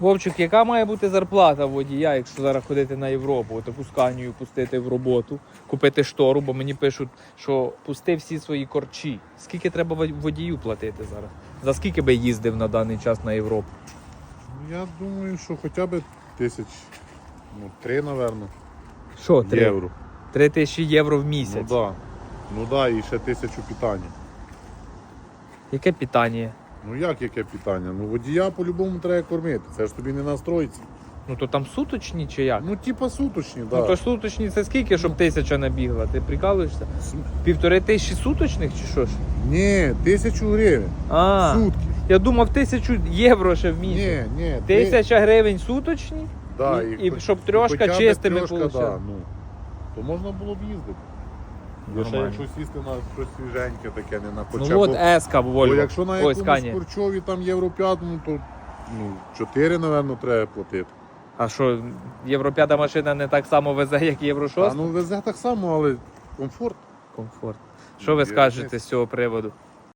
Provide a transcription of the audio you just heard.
Вовчик, яка має бути зарплата водія, якщо зараз ходити на Європу, таку сканію пустити в роботу, купити штору, бо мені пишуть, що пусти всі свої корчі. Скільки треба вод- водію платити зараз? За скільки би їздив на даний час на Європу? Ну, Я думаю, що хоча б тисяч, ну, три, напевно, Що, три? євро. Три тисячі євро в місяць. Ну місяць. да. Ну да, і ще тисячу питання. Яке питання? Ну як яке питання? Ну водія по-любому треба кормити. Це ж тобі не настроїться. Ну то там суточні чи як? Ну, типа суточні, да. Ну то ж суточні це скільки, щоб тисяча набігла? Ти прикалуєшся? Півтори тисячі суточних чи що ж? Ні, тисячу гривень. А, Сутки. я думав тисячу євро ще в місяць. Ні, ні. ти- Тисяча гривень суточні? Да, і- і хоч- щоб трьошка хоча б чистими трьошка, получала. да, ну, то можна було б їздити. Я ще Нормально. якщо сісти на щось свіженьке таке, не на хоча Ну от б- еска Бо Вольво. якщо на Ой, якомусь Сканія. курчові там євро 5, ну то ну, 4, напевно, треба платити. А що, Євро 5 машина не так само везе, як Євро 6? А ну везе так само, але комфорт. Комфорт. Що ви Є скажете з цього приводу?